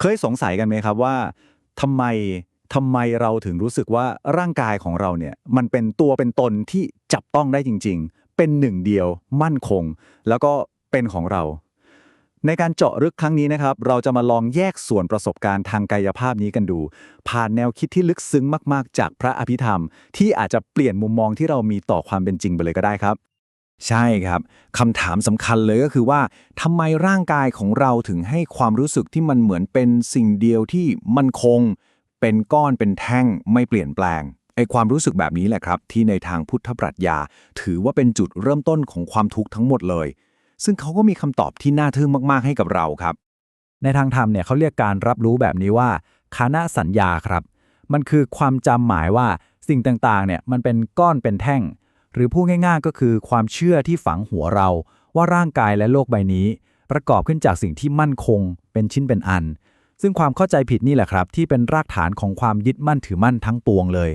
เคยสงสัยกันไหมครับว่าทำไมทำไมเราถึงรู้สึกว่าร่างกายของเราเนี่ยมันเป็นตัวเป็นตนที่จับต้องได้จริง ๆ เป็นหนึ่งเดียวมั่นคง แล้วก็เป็นของเรา ในการเจาะลึกครั้งนี้นะครับ เราจะมาลองแยกส่วนประสบการณ์ทางกายภาพนี้กันดู ผ่านแนวคิดที่ลึกซึ้งมาก ๆ จากพระอภิธรรม ที่อาจจะเปลี่ยนมุมมองที่เรามีต่อความเป็นจริงไปเลยก็ได้ครับ ใช่ครับคำถามสำคัญเลยก็คือว่าทำไมร่างกายของเราถึงให้ความรู้สึกที่มันเหมือนเป็นสิ่งเดียวที่มันคง เป็นก้อนเป็นแท่งไม่เปลี่ยนแปลงไอความรู้สึกแบบนี้แหละครับ ที่ในทางพุทธปรัชญา ถือว่าเป็นจุดเริ่มต้นของความทุกข์ทั้งหมดเลย ซึ่งเขาก็มีคำตอบที่น่าทึ่งมาก ๆ ให้กับเราครับ ในทางธรรมเนี่ยเขาเรียกการรับรู้แบบนี้ว่าคานะสัญญาครับ มันคือความจำหมายว่าสิ่งต่างๆเนี่ยมันเป็นก้อนเป็นแท่ง หรือพูดง่ายๆ ก็คือความเชื่อที่ฝังหัวเราว่าร่างกายและโลกใบนี้ ประกอบขึ้นจากสิ่งที่มั่นคง เป็นชิ้นเป็นอัน ซึ่งความเข้าใจผิดนี่แหละครับ ที่เป็นรากฐานของความยึดมั่นถือมั่นทั้งปวงเลย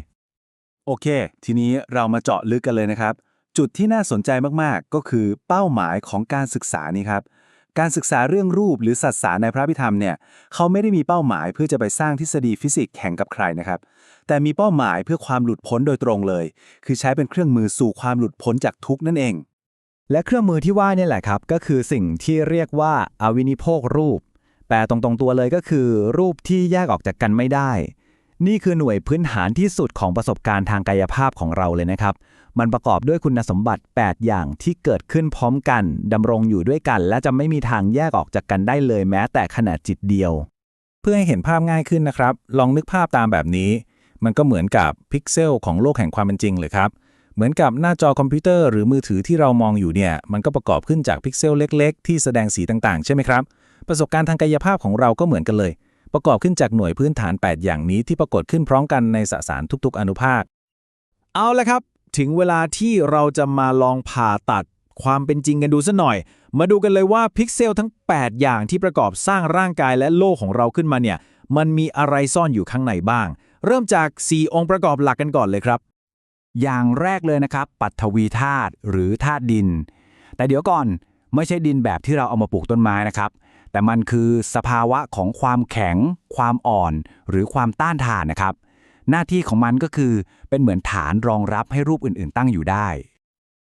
โอเค ทีนี้เรามาเจาะลึกกันเลยนะครับ จุดที่น่าสนใจมากๆ ก็คือเป้าหมายของการศึกษานี้ครับ การศึกษาเรื่องรูปหรือสัตสารในพระพิธรรมเนี่ยเขาไม่ได้มีเป้าหมายเพื่อจะไปสร้างทฤษฎีฟิสิกส์แข่งกับใครนะครับ แต่มีเป้าหมายเพื่อความหลุดพ้นโดยตรงเลย คือใช้เป็นเครื่องมือสู่ความหลุดพ้นจากทุกนั่นเอง และเครื่องมือที่ว่านี่แหละครับ ก็คือสิ่งที่เรียกว่าอาวินิโภครูป แปลตรงๆตัวเลยก็คือ รูปที่แยกออกจากกันไม่ได้ นี่คือหน่วยพื้นฐานที่สุดของประสบการณ์ทางกายภาพของเราเลยนะครับ มันประกอบด้วยคุณสมบัติ 8 อย่างที่เกิดขึ้นพร้อมกันดำรงอยู่ด้วยกัน และจะไม่มีทางแยกออกจากกันได้เลยแม้แต่ขนาดจิตเดียว เพื่อให้เห็นภาพง่ายขึ้นนะครับ ลองนึกภาพตามแบบนี้ มันก็เหมือนกับพิกเซลของโลกแห่งความเป็นจริงเลยครับ เหมือนกับหน้าจอคอมพิวเตอร์หรือมือถือที่เรามองอยู่เนี่ย มันก็ประกอบขึ้นจากพิกเซลเล็ก ๆ ที่แสดงสีต่างๆ ใช่ไหมครับ ประสบการณ์ทางกายภาพของเราก็เหมือนกันเลย ประกอบขึ้นจากหน่วยพื้นฐาน 8 อย่างนี้ที่ปรากฏขึ้นพร้อมกันในสสารทุกๆ อนุภาค เอาละครับ ถึงเวลาที่เราจะมาลองผ่าตัดความเป็นจริงกันดูสัหน่อย มาดูกันเลยว่าพิกเซลทั้ง 8 อย่างที่ประกอบสร้างร่างกายและโลกของเราขึ้นมาเนี่ย มันมีอะไรซ่อนอยู่ข้างในบ้าง เริ่มจาก 4 องค์ประกอบหลักกันก่อนเลยครับ อย่างแรกเลยนะครับ ปัทวีธาตุหรือธาตุดิน แต่เดี๋ยวก่อนไม่ใช่ดินแบบที่เราเอามาปลูกต้นไม้นะครับ แต่มันคือสภาวะของความแข็ง ความอ่อน หรือความต้านทานนะครับ หน้าที่ของมันก็คือเป็นเหมือนฐานรองรับให้รูปอื่นๆ ตั้งอยู่ได้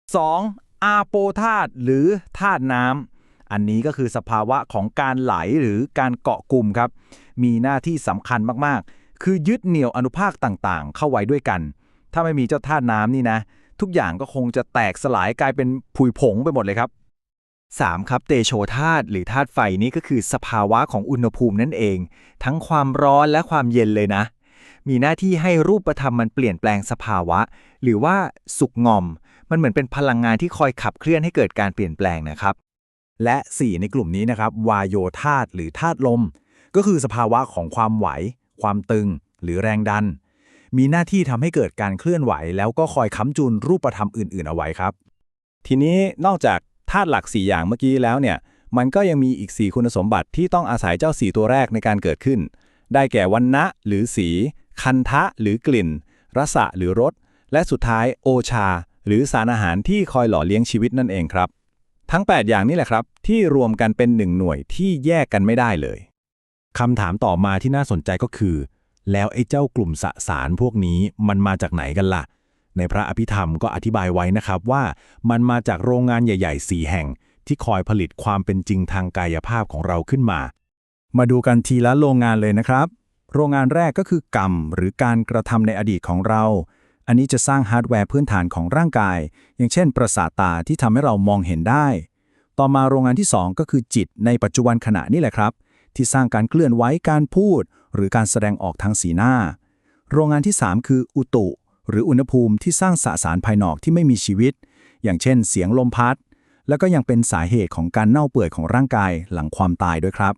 2. อาโปธาตุหรือธาตุน้ำอันนี้ก็คือสภาวะของการไหลหรือการเกาะกลุ่มครับ มีหน้าที่สำคัญมากๆ คือยึดเหนี่ยวอนุภาคต่างๆ เข้าไว้ด้วยกัน ถ้าไม่มีเจ้าธาตุน้ำนี่นะ ทุกอย่างก็คงจะแตกสลายกลายเป็นผุยผงไปหมดเลยครับ 3. ครับเตโชธาตุหรือธาตุไฟนี่ก็คือสภาวะของอุณหภูมินั่นเอง ทั้งความร้อนและความเย็นเลยนะ มีหน้าที่ให้รูปธรรมมันเปลี่ยนแปลงสภาวะ หรือว่าสุกงอม มันเหมือนเป็นพลังงานที่คอยขับเคลื่อนให้เกิดการเปลี่ยนแปลงนะครับ และ 4 ในกลุ่มนี้นะครับวายโยธาตุหรือธาตุลม ก็คือสภาวะของความไหว ความตึง หรือแรงดัน มีหน้าที่ทำให้เกิดการเคลื่อนไหว แล้วก็คอยค้ำจุนรูปธรรมอื่น ๆ เอาไว้ครับ ทีนี้นอกจาก ธาตุหลัก 4 อย่างเมื่อกี้แล้วเนี่ย มันก็ยังมีอีก 4 คุณสมบัติที่ต้องอาศัยเจ้า 4 ตัวแรกในการเกิดขึ้น ได้แก่วันนะหรือสี คันทะหรือกลิ่น รสะหรือรส และสุดท้ายโอชา หรือสารอาหารที่คอยหล่อเลี้ยงชีวิตนั่นเองครับ ทั้ง 8 อย่างนี่แหละครับ ที่รวมกันเป็นหนึ่งหน่วยที่แยกกันไม่ได้เลยคำถามต่อมาที่น่าสนใจก็คือ แล้วไอ้เจ้ากลุ่มสสารพวกนี้มันมาจากไหนกันล่ะ ในพระอภิธรรมก็อธิบายไว้นะครับว่ามันมาจากโรงงานใหญ่ๆสี่แห่ง ที่คอยผลิตความเป็นจริงทางกายภาพของเราขึ้นมา มาดูกันทีละโรงงานเลยนะครับ โรงงานแรกก็คือกรรม หรือการกระทำในอดีตของเรา อันนี้จะสร้างฮาร์ดแวร์พื้นฐานของร่างกาย อย่างเช่น ประสาทตาที่ทำให้เรามองเห็นได้ ต่อมาโรงงานที่ 2 ก็คือจิตในปัจจุบันขณะนี่แหละครับ ที่สร้างการเคลื่อนไหวการพูด หรือการแสดงออกทางสีหน้า โรงงานที่ 3 คืออุตุ หรืออุณหภูมิที่สร้างสสารภายนอกที่ไม่มีชีวิต อย่างเช่น เสียงลมพัด แล้วก็ยังเป็นสาเหตุของการเน่าเปื่อยของร่างกายหลังความตายด้วยครับ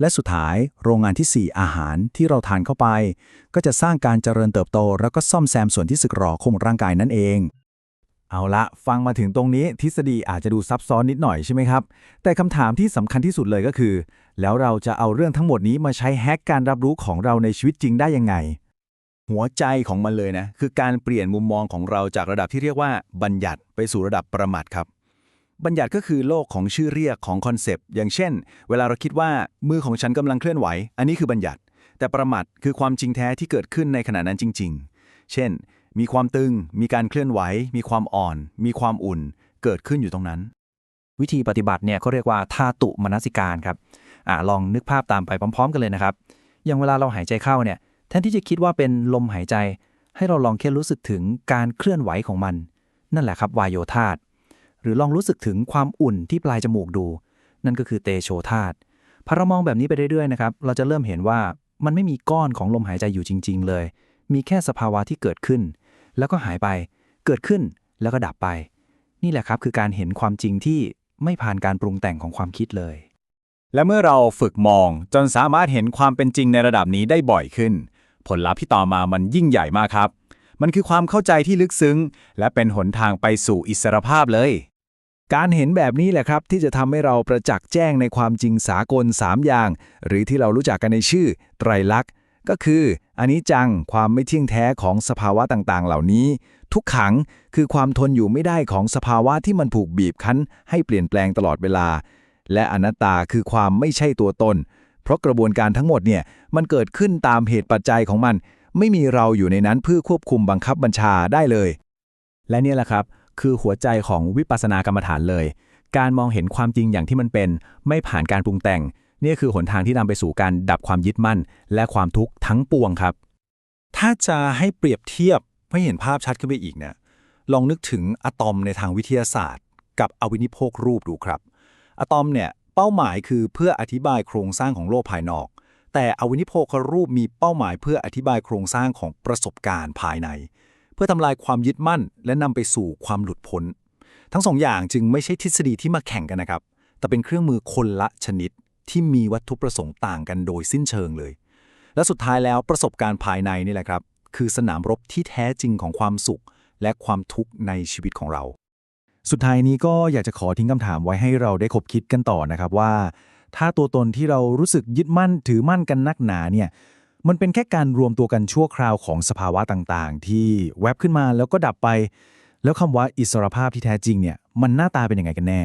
และสุดท้ายโรงงานที่ 4 อาหารที่เราทานเข้าไป ก็จะสร้างการเจริญเติบโต แล้วก็ซ่อมแซมส่วนที่สึกหรอของร่างกายนั่นเองเอาละฟังมาถึงตรงนี้ทฤษฎีอาจจะดูซับซ้อนนิดหน่อยใช่ไหมครับ แต่คำถามที่สำคัญที่สุดเลยก็คือ แล้วเราจะเอาเรื่องทั้งหมดนี้มาใช้แฮกการรับรู้ของเราในชีวิตจริงได้ยังไง หัวใจของมันเลยนะ คือการเปลี่ยนมุมมองของเราจากระดับที่เรียกว่าบัญญัติไปสู่ระดับประมาทครับ บัญญัติก็คือโลกของชื่อเรียกของคอนเซปต์อย่างเช่น เวลาเราคิดว่ามือของฉันกำลังเคลื่อนไหว อันนี้คือบัญญัติ แต่ประมัดคือความจริงแท้ที่เกิดขึ้นในขณะนั้นจริง ๆ เช่น มีความตึง มีการเคลื่อนไหว มีความอ่อน มีความอุ่น เกิดขึ้นอยู่ตรงนั้น วิธีปฏิบัติเนี่ยเขาเรียกว่าธาตุมนสิการครับอลองนึกภาพตามไปพร้อม ๆ กันเลยนะครับอย่างเวลาเราหายใจเข้าเนี่ย แทนที่จะคิดว่าเป็นลมหายใจ ให้เราลองแค่รู้สึกถึงการเคลื่อนไหวของมัน นั่นแหละครับวายโยธาตหรือลองรู้สึกถึงความอุ่นที่ปลายจมูกดู นั่นก็คือเตโชธาตพอเรามองแบบนี้ไปเรื่อยๆนะครับเราจะเริ่มเห็นว่ามันไม่มีก้อนของลมหายใจอยู่จริง ๆ เลย มีแค่สภาวะที่เกิดขึ้น แล้วก็หายไป เกิดขึ้นแล้วก็ดับไป นี่แหละครับคือการเห็นความจริงที่ไม่ผ่านการปรุงแต่งของความคิดเลย และเมื่อเราฝึกมองจนสามารถเห็นความเป็นจริงในระดับนี้ได้บ่อยขึ้น ผลลัพธ์ที่ต่อมามันยิ่งใหญ่มากครับ มันคือความเข้าใจที่ลึกซึ้ง และเป็นหนทางไปสู่อิสรภาพเลย การเห็นแบบนี้แหละครับ ที่จะทำให้เราประจักษ์แจ้งในความจริงสากล 3 อย่าง หรือที่เรารู้จักกันในชื่อ ไตรลักษณ์ก็คืออันิจจังความไม่เที่ยงแท้ของสภาวะต่างๆ เหล่านี้ ทุกขังคือความทนอยู่ไม่ได้ของสภาวะที่มันผูกบีบคั้น ให้เปลี่ยนแปลงตลอดเวลา และอนัตตาคือความไม่ใช่ตัวตน เพราะกระบวนการทั้งหมดเนี่ยมันเกิดขึ้นตามเหตุปัจจัยของมัน ไม่มีเราอยู่ในนั้นเพื่อควบคุมบังคับบัญชาได้เลย และนี่แหละครับ คือหัวใจของวิปัสสนากรรมฐานเลย การมองเห็นความจริงอย่างที่มันเป็น ไม่ผ่านการปรุงแต่ง นี่คือหนทางที่นำไปสู่การดับความยึดมั่น และความทุกข์ทั้งปวงครับ ถ้าจะให้เปรียบเทียบให้เห็นภาพชัดขึ้นไปอีกเนี่ยลองนึกถึงอะตอมในทางวิทยาศาสตร์ กับอวินิโพกรูปดูครับอะตอมเนี่ย เป้าหมายคือเพื่ออธิบายโครงสร้างของโลกภายนอก แต่อวินิโพครูปมีเป้าหมายเพื่ออธิบายโครงสร้างของประสบการณ์ภายใน เพื่อทำลายความยึดมั่น และนำไปสู่ความหลุดพ้น ทั้งสองอย่างจึงไม่ใช่ทฤษฎีที่มาแข่งกันนะครับ แต่เป็นเครื่องมือคนละชนิดที่มีวัตถุประสงค์ต่างกันโดยสิ้นเชิงเลย และสุดท้ายแล้วประสบการณ์ภายในนี่แหละครับ คือสนามรบที่แท้จริงของความสุข และความทุกข์ในชีวิตของเรา สุดท้ายนี้ก็อยากจะขอทิ้งคำถามไว้ให้เราได้คบคิดกันต่อนะครับว่า ถ้าตัวตนที่เรารู้สึกยึดมั่นถือมั่นกันนักหนาเนี่ยมันเป็นแค่การรวมตัวกันชั่วคราวของสภาวะต่างๆ ที่แวบขึ้นมาแล้วก็ดับไป แล้วคำว่าอิสรภาพที่แท้จริงเนี่ยมันหน้าตาเป็นยังไงกันแน่